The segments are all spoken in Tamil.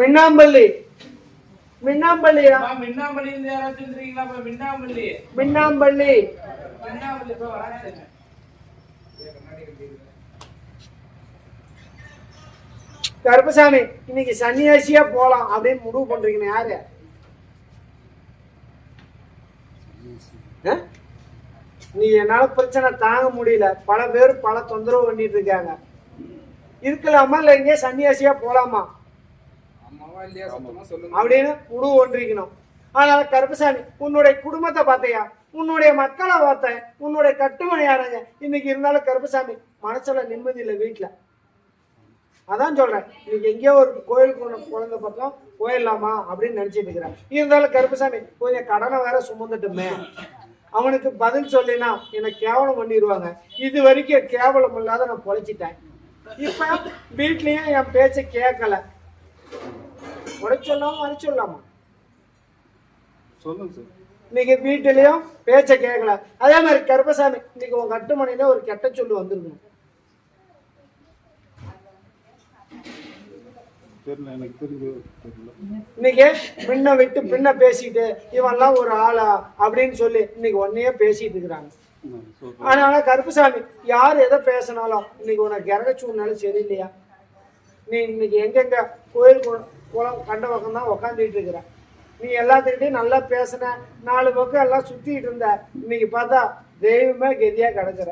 மின்னாம்பள்ளி. மின்னாம்பள்ளியா? அம்மா, மின்னாம்பள்ளி வந்துருக்கீங்களா? அப்ப மின்னாம்பள்ளி. மின்னாம்பள்ளி. மின்னாம்பள்ளி இப்ப வராதுங்க. கருப்பசாமி இன்னைக்கு சன்னியாசியா போலாம் அப்படின்னு முடிவு பண்றீங்க யாரு? நீ என்னால பிரச்சனை தாங்க முடியல. பல பேர் பல தொந்தரவு பண்ணிட்டு இருக்காங்க. இருக்கலாமா இல்ல எங்கேயே சன்னியாசியா போலாமா? அப்படின்னு முடிவு ஒன்றிக்கணும். அதனால கருப்பசாமி உன்னுடைய குடும்பத்தை பார்த்தையா? உன்னுடைய மக்களை பார்த்தேன் உன்னுடைய கட்டுமணியானங்க இன்னைக்கு இருந்தாலும் கருப்பசாமி மனசுல நிம்மதி இல்லை வீட்டுல அதான் சொல்றேன். இன்னைக்கு எங்கேயோ ஒரு கோயிலுக்கு குழந்தை பக்கம் போயிடலாமா அப்படின்னு நினைச்சிட்டு இருக்கிறேன். இருந்தாலும் கருப்பசாமி கொஞ்சம் கடனை வேற சுமந்துட்டுமே. அவனுக்கு பதில் சொல்லினா என்னை கேவலம் பண்ணிடுவாங்க இது வரைக்கும் கேவலம் இல்லாத நான் பொழைச்சிட்டேன். இப்ப வீட்லயும் என் பேச்சை கேட்கல உடை சொல்லாம வர சொல்லாமா? சொல்லுங்க சார். இன்னைக்கு வீட்டுலயும் பேச்ச கேட்கல அதே மாதிரி கருப்பசாமி இன்னைக்கு உன் கட்டுமணியில ஒரு கெட்ட சொல்லு வந்திருக்கணும். இன்னைக்கு முன்ன விட்டு பின்ன பேசிட்டு இவன்லாம் ஒரு ஆளா அப்படின்னு சொல்லி இன்னைக்கு ஒன்னையே பேசிட்டு இருக்கிறாங்க. அதனால கருப்பசாமி யார் எதை பேசினாலும் இன்னைக்கு உனக்கு கிரக சூழ்நிலை சரியில்லையா? நீ இன்னைக்கு எங்கெங்க கோயில் குளம் கண்ட பக்கம் தான் உக்காந்துட்டு இருக்கிற. நீ எல்லாத்துக்கிட்டையும் நல்லா பேசின நாலு பக்கம் எல்லாம் சுத்திட்டு இருந்த இன்னைக்கு பார்த்தா தெய்வமே கெதியா கிடக்குற.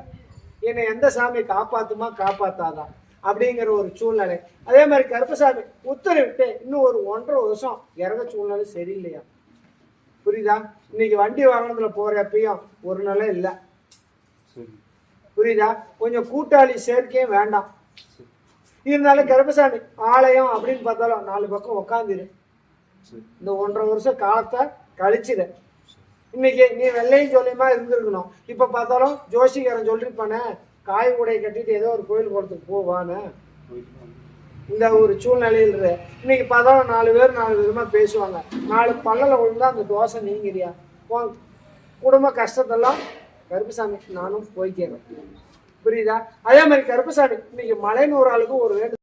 என்னை எந்த சாமி காப்பாத்துமா காப்பாத்தாதான் அப்படிங்கிற ஒரு சூழ்நிலை. அதே மாதிரி கருப்பசாமி உத்தரவிட்டு இன்னும் ஒரு ஒன்றரை வருஷம் இறங்க சூழ்நிலை சரியில்லையா? புரியுதா? இன்னைக்கு வண்டி வாகனத்துல போறப்பையும் ஒரு நிலை இல்லை. புரியுதா? கொஞ்சம் கூட்டாளி சேர்க்கையும் வேண்டாம். இருந்தாலும் கருப்பசாமி ஆலயம் அப்படின்னு பார்த்தாலும் நாலு பக்கம் உக்காந்துரு. சரி இந்த ஒன்றரை வருஷம் காலத்தை கழிச்சிரு. இன்னைக்கு நீ வெள்ளையும் சொல்லியுமா இருந்திருக்கணும். இப்போ பார்த்தாலும் ஜோசிகாரன் சொல்லிருப்பானே காய் உடைய கட்டிட்டு ஏதோ ஒரு கோயில் குளத்துக்கு போவானே இந்த ஒரு சூழ்நிலையில் இன்னைக்கு பார்த்தாலும் நாலு பேர் நாலு விதமாக பேசுவாங்க. நாலு பல்லல விழுந்தா அந்த தோசை நீங்கிறியா? குடும்ப கஷ்டத்தெல்லாம் கருப்புசாமிக்கு நானும் போய்க்கிறேன். புரியுதா? அதே மாதிரி கருப்புசாமி இன்னைக்கு மலைநூறு ஆளுக்கு ஒரு வேண்டு